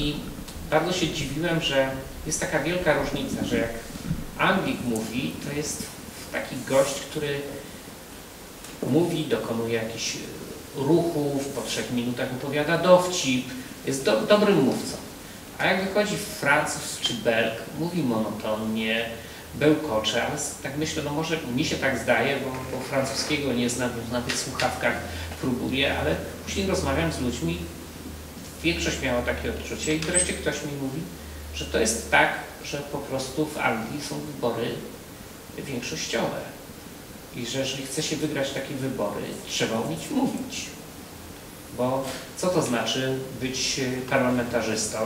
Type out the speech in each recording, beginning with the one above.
I bardzo się dziwiłem, że jest taka wielka różnica, że jak Anglik mówi, to jest taki gość, który mówi, dokonuje jakichś ruchów, po trzech minutach opowiada dowcip, jest do, dobrym mówcą. A jak wychodzi Francuz czy Belg, mówi monotonnie, bełkocze, ale tak myślę, no może mi się tak zdaje, bo, bo francuskiego nie znam, na tych słuchawkach próbuję, ale później rozmawiam z ludźmi, większość miała takie odczucie i wreszcie ktoś mi mówi, że to jest tak, że po prostu w Anglii są wybory większościowe i że jeżeli chce się wygrać takie wybory, trzeba umieć mówić. Bo co to znaczy być parlamentarzystą?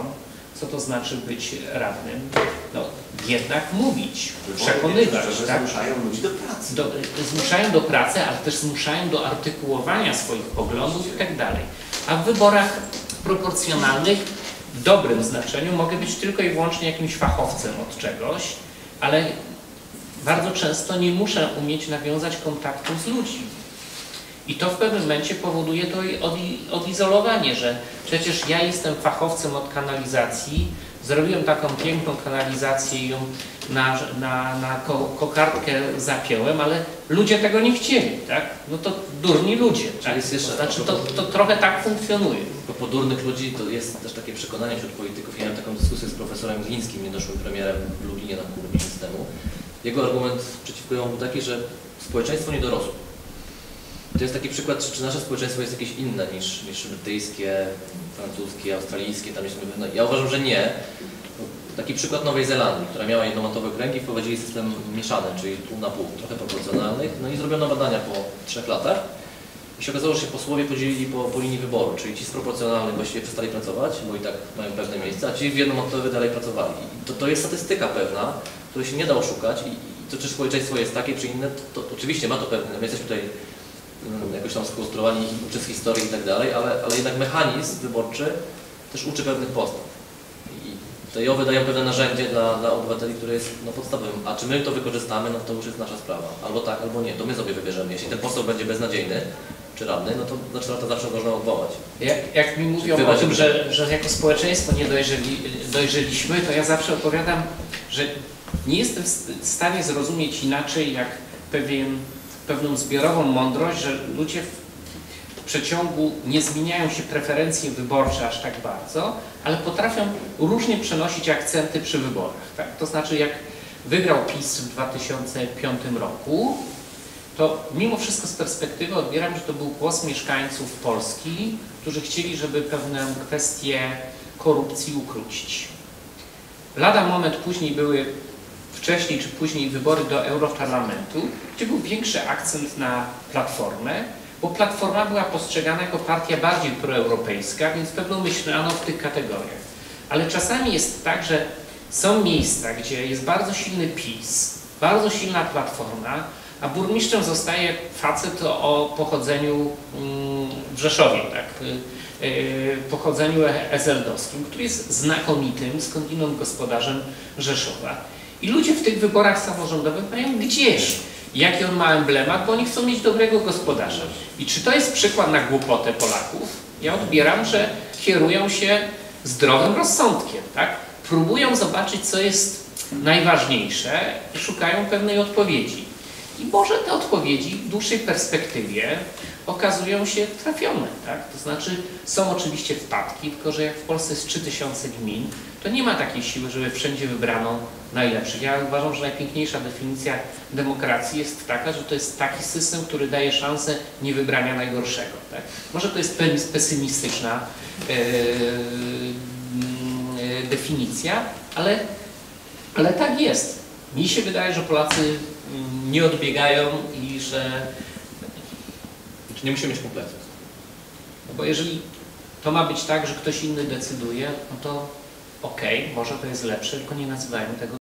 Co to znaczy być radnym? No jednak mówić, przekonywać. Tak? Zmuszają ludzi do pracy. Do, zmuszają do pracy, ale też zmuszają do artykułowania swoich poglądów i tak dalej. A w wyborach proporcjonalnych w dobrym znaczeniu mogę być tylko i wyłącznie jakimś fachowcem od czegoś, ale bardzo często nie muszę umieć nawiązać kontaktu z ludźmi. I to w pewnym momencie powoduje to odizolowanie, że przecież ja jestem fachowcem od kanalizacji, Zrobiłem taką piękną kanalizację ją na, na, na kokardkę zapiąłem, ale ludzie tego nie chcieli, tak? No to durni ludzie, tak? Jeszcze, znaczy to, to trochę tak funkcjonuje. Bo po durnych ludzi to jest też takie przekonanie wśród polityków. Ja miałem taką dyskusję z profesorem Glińskim, niedoszłym premierem w Lublinie na kilka miesięcy temu. Jego argument przeciwko jemu był taki, że społeczeństwo nie dorosło to jest taki przykład, czy nasze społeczeństwo jest jakieś inne niż, niż brytyjskie, francuskie, australijskie. Tam jest, no, ja uważam, że nie. Taki przykład Nowej Zelandii, która miała jednomatowe kręgi, wprowadzili system mieszany, czyli pół na pół, trochę proporcjonalnych. No i zrobiono badania po trzech latach. I się okazało, że się posłowie podzielili po, po linii wyboru, czyli ci z proporcjonalnych właściwie przestali pracować, bo i tak mają pewne miejsca, a ci w jednomatowych dalej pracowali. I to, to jest statystyka pewna, której się nie da oszukać i, i to czy społeczeństwo jest takie, czy inne, to, to oczywiście ma to pewne, my jesteśmy tutaj jakoś tam skonstruowani przez historię i tak dalej, ale, ale jednak mechanizm wyborczy też uczy pewnych postaw. I te JOWy dają pewne narzędzie dla, dla obywateli, które jest no, podstawowym. A czy my to wykorzystamy, no to już jest nasza sprawa. Albo tak, albo nie. To my sobie wybierzemy. Jeśli ten poseł będzie beznadziejny, czy radny, no to znaczy to zawsze można odwołać. Jak, jak mi mówią o tym, że, że jako społeczeństwo nie dojrzeli, dojrzeliśmy, to ja zawsze opowiadam, że nie jestem w stanie zrozumieć inaczej jak pewien, pewną zbiorową mądrość, że ludzie w przeciągu nie zmieniają się preferencje wyborcze aż tak bardzo, ale potrafią różnie przenosić akcenty przy wyborach. Tak? To znaczy jak wygrał PiS w 2005 roku, to mimo wszystko z perspektywy odbieram, że to był głos mieszkańców Polski, którzy chcieli, żeby pewne kwestie korupcji ukrócić. Lada moment później były wcześniej czy później wybory do Europarlamentu, gdzie był większy akcent na Platformę, bo Platforma była postrzegana jako partia bardziej proeuropejska, więc pewno myślano w tych kategoriach. Ale czasami jest tak, że są miejsca, gdzie jest bardzo silny PiS, bardzo silna Platforma, a burmistrzem zostaje facet o pochodzeniu mm, w Rzeszowie, tak, y, y, pochodzeniu ezeldowskim, który jest znakomitym, skądinąd gospodarzem Rzeszowa. I ludzie w tych wyborach samorządowych mają gdzieś, jaki on ma emblemat, bo oni chcą mieć dobrego gospodarza. I czy to jest przykład na głupotę Polaków? Ja odbieram, że kierują się zdrowym rozsądkiem, tak? Próbują zobaczyć, co jest najważniejsze i szukają pewnej odpowiedzi. I może te odpowiedzi w dłuższej perspektywie okazują się trafione. Tak? To znaczy są oczywiście wpadki, tylko że jak w Polsce jest 3000 gmin, to nie ma takiej siły, żeby wszędzie wybrano najlepszych. Ja uważam, że najpiękniejsza definicja demokracji jest taka, że to jest taki system, który daje szansę niewybrania najgorszego. Tak? Może to jest pesymistyczna yy, yy, definicja, ale, ale tak jest. Mi się wydaje, że Polacy nie odbiegają i że... Nie musimy mieć kompletu. No bo jeżeli to ma być tak, że ktoś inny decyduje, no to okej, okay, może to jest lepsze, tylko nie nazywajmy tego